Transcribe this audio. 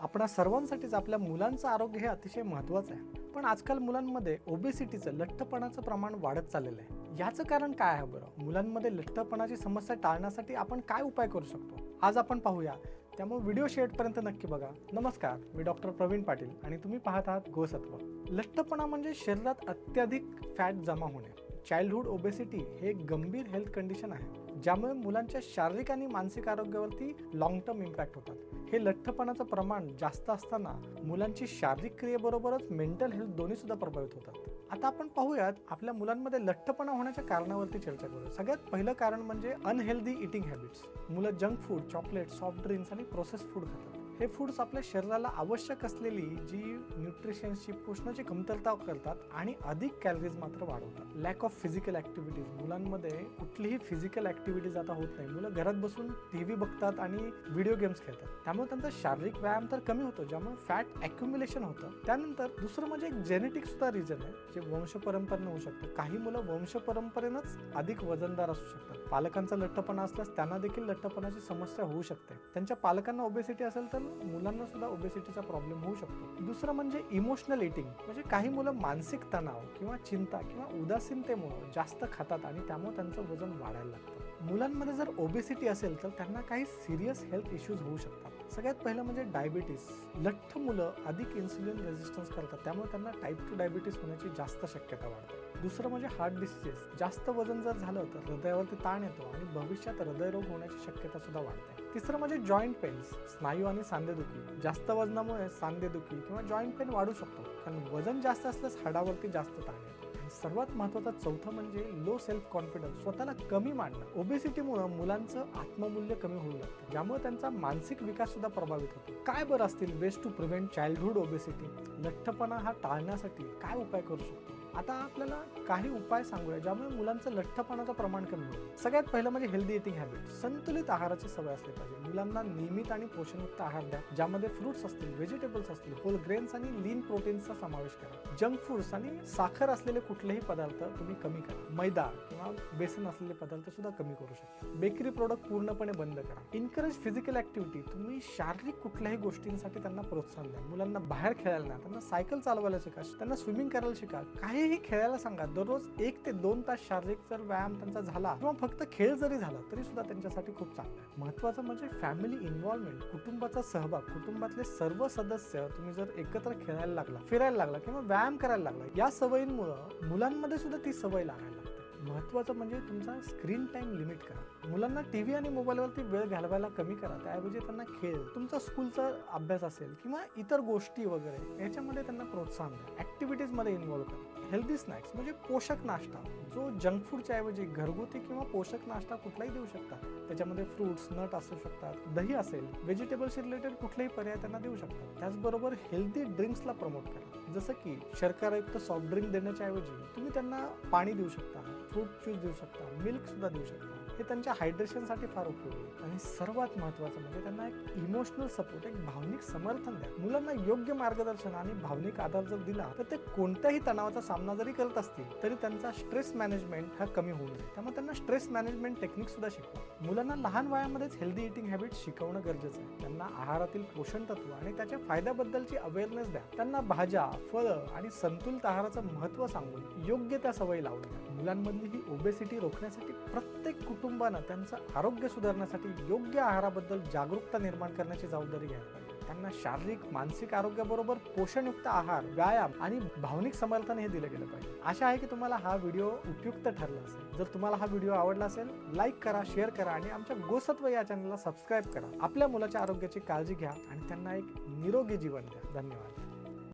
आपणा सर्वांसाठीच आपल्या मुलांचं आरोग्य हे अतिशय महत्त्वाचं आहे. पण आजकाल मुलांमध्ये ओबेसिटीचं लठ्ठपणाचं प्रमाण वाढत चाललेलं आहे. याचं कारण काय आहे बरं? मुलांमध्ये लठ्ठपणाची समस्या टाळण्यासाठी आपण काय उपाय करू शकतो? आज आपण पाहूया. त्यामुळे व्हिडिओ शेवटपर्यंत नक्की बघा. नमस्कार मी डॉक्टर प्रवीण पाटील आणि तुम्ही पाहत आहात गोसत्व. लठ्ठपणा म्हणजे शरीरात अत्याधिक फॅट जमा होणे. चाइल्डहुड ओबेसिटी हे एक गंभीर हेल्थ कंडिशन आहे ज्यामुळे मुलांच्या शारीरिक आणि मानसिक आरोग्यावरती लॉंग टर्म इम्पॅक्ट होतात. हे लठ्ठपणाचं प्रमाण जास्त असताना मुलांची शारीरिक क्रियेबरोबरच मेंटल हेल्थ दोन्ही सुद्धा प्रभावित होतात. आता आपण पाहूयात आपल्या मुलांमध्ये लठ्ठपणा होण्याच्या कारणावरती चर्चा करूया. सगळ्यात पहिलं कारण म्हणजे अनहेल्दी इटिंग हॅबिट्स मुलं junk food chocolate soft drinks आणि प्रोसेस फूड खातात. हे फूड्स आपल्या शरीराला आवश्यक असलेली जी न्यूट्रिशन्सची पोषणाची कमतरता करतात आणि अधिक कॅलरीज मात्र वाढवतात. लॅक ऑफ फिजिकल ऍक्टिव्हिटीज मुलांमध्ये कुठलीही फिजिकल ऍक्टिव्हिटीज आता होत नाही. मुलं घरात बसून टी व्ही बघतात आणि व्हिडिओ गेम्स खेळतात. त्यामुळे त्यांचा शारीरिक व्यायाम तर कमी होतो ज्यामुळे फॅट अक्युम्युलेशन होतं. त्यानंतर दुसरं म्हणजे एक जेनेटिक सुद्धा रिझन आहे जे वंशपरंपरेनं होऊ शकतं. काही मुलं वंशपरंपरेनंच अधिक वजनदार असू शकतात. पालकांचा लठ्ठपणा असल्यास त्यांना देखील लठ्ठपणाची समस्या होऊ शकते. त्यांच्या पालकांना ओबेसिटी असेल तर मुलांना सुद्धा ओबेसिटीचा प्रॉब्लेम होऊ शकतो. दुसरं म्हणजे इमोशनल इटिंग म्हणजे काही मुलं मानसिक तणाव किंवा चिंता किंवा उदासीनतेमुळं जास्त खातात आणि त्यामुळे त्यांचं वजन वाढायला लागतं. मुलांमध्ये जर ओबेसिटी असेल तर त्यांना काही सिरियस हेल्थ इश्यूज होऊ शकतात. सगळ्यात पहिलं म्हणजे डायबिटीस लठ्ठ मुलं अधिक इन्सुलिन रेझिस्टन्स करतात त्यामुळे त्यांना टाईप टू डायबिटीस होण्याची जास्त शक्यता वाढते. दुसरं म्हणजे हार्ट डिसीजेस जास्त वजन जर झालं तर हृदयावरती ताण येतो आणि भविष्यात हृदयरोग होण्याची शक्यता सुद्धा वाढते. तिसरं म्हणजे जॉईंट पेन्स स्नायू आणि सांधेदुखी. जास्त वजनामुळे सांधेदुखी किंवा जॉईंट पेन वाढू शकतो कारण वजन जास्त असल्यास हाडावरती जास्त ताण येतो. सर्वात महत्त्वाचा चौथं म्हणजे लो सेल्फ कॉन्फिडन्स स्वतःला कमी मांडणं ओबेसिटीमुळे मुलांचं आत्ममूल्य कमी होऊ लागतं. ज्यामुळे त्यांचा मानसिक विकास सुद्धा प्रभावित होतो. काय बरं असतील ways to prevent childhood obesity लठ्ठपणा हा टाळण्यासाठी काय उपाय करू शकतो? आता आपल्याला काही उपाय सांगूया ज्यामुळे मुलांचं लठ्ठपणाचं प्रमाण कमी होईल. सगळ्यात पहिलं म्हणजे हेल्दी इटिंग हॅबिट संतुलित आहाराची सवय असली पाहिजे. मुलांना नियमित आणि पोषणयुक्त आहार द्या ज्यामध्ये फ्रुट्स असतील व्हेजिटेबल्स असतील होल ग्रेन्स आणि लीन प्रोटीन्सचा समावेश करा. जंक फूड्स आणि साखर असलेले कुठलेही पदार्थ तुम्ही कमी करा. मैदा किंवा बेसन असलेले पदार्थ सुद्धा कमी करू शकता. बेकरी प्रोडक्ट पूर्णपणे बंद करा. इन्करेज फिजिकल ऍक्टिव्हिटी तुम्ही शारीरिक कुठल्याही गोष्टींसाठी त्यांना प्रोत्साहन द्या. मुलांना बाहेर खेळायला त्यांना सायकल चालवायला शिका त्यांना स्विमिंग करायला शिका. काही काहीही खेळायला सांगा दररोज एक ते दोन तास शारीरिक जर व्यायाम त्यांचा झाला किंवा फक्त खेळ जरी झाला तरी सुद्धा त्यांच्यासाठी खूप चांगलं आहे. महत्वाचं म्हणजे फॅमिली इन्व्हॉल्वमेंट कुटुंबाचा सहभाग कुटुंबातले सर्व सदस्य तुम्ही जर एकत्र खेळायला लागला फिरायला लागला किंवा व्यायाम करायला लागला या सवयींमुळं मुलांमध्ये सुद्धा ती सवय लागायला महत्त्वाचं म्हणजे तुमचा स्क्रीन टाईम लिमिट करा. मुलांना टी व्ही आणि मोबाईलवरती वेळ घालवायला कमी करा. त्याऐवजी त्यांना खेळ तुमचा स्कूलचा अभ्यास असेल किंवा इतर गोष्टी वगैरे याच्यामध्ये त्यांना प्रोत्साहन द्या. ॲक्टिव्हिटीजमध्ये इन्व्हॉल्व करा. हेल्दी स्नॅक्स म्हणजे पोषक नाश्ता. जो जंक फूडच्या ऐवजी घरगुती किंवा पोषक नाश्ता कुठलाही देऊ शकता. त्याच्यामध्ये फ्रुट्स नट असू शकतात दही असेल व्हेजिटेबल्स रिलेटेड कुठलेही पर्याय त्यांना देऊ शकतात. त्याचबरोबर हेल्दी ड्रिंक्सला प्रमोट करा. जसं की शर्करायुक्त सॉफ्ट ड्रिंक देण्याच्या ऐवजी तुम्ही त्यांना पाणी देऊ शकता. फ्रूट ज्यूस देऊ शकता मिल्क सुद्धा देऊ शकता. हे त्यांच्या हायड्रेशनसाठी फार उपयोगी आहे. आणि सर्वात महत्त्वाचं म्हणजे त्यांना एक इमोशनल सपोर्ट एक भावनिक समर्थन द्या. मुलांना योग्य मार्गदर्शन आणि भावनिक आधार जर दिला तर ते कोणत्याही तणावाचा सामना जरी करत असतील तरी त्यांचा स्ट्रेस मॅनेजमेंट हा कमी होऊन जाईल. त्यामुळे त्यांना स्ट्रेस मॅनेजमेंट टेक्निक सुद्धा शिकवा. मुलांना लहान वयामध्येच हेल्दी इटिंग हॅबिट शिकवणं गरजेचं आहे. त्यांना आहारातील पोषण तत्व आणि त्याच्या फायद्याबद्दलची अवेअरनेस द्या. त्यांना भाज्या फळं आणि संतुलित आहाराचं महत्त्व सांगून योग्य त्या सवयी लावून द्या. मुलांमधली ही ओबेसिटी रोखण्यासाठी प्रत्येक कुटुंब कुटुंबानं त्यांचं आरोग्य सुधारण्यासाठी योग्य आहाराबद्दल जागरूकता निर्माण करण्याची जबाबदारी घ्यायला पाहिजे त्यांना शारीरिक मानसिक आरोग्याबरोबर पोषणयुक्त आहार व्यायाम आणि भावनिक समर्थन हे दिलं गेलं पाहिजे. आशा आहे की तुम्हाला हा व्हिडिओ उपयुक्त ठरला असेल. जर तुम्हाला हा व्हिडिओ आवडला असेल लाईक करा शेअर करा आणि आमच्या गोसत्व या चॅनलला सबस्क्राईब करा. आपल्या मुलाच्या आरोग्याची काळजी घ्या आणि त्यांना एक निरोगी जीवन द्या. धन्यवाद.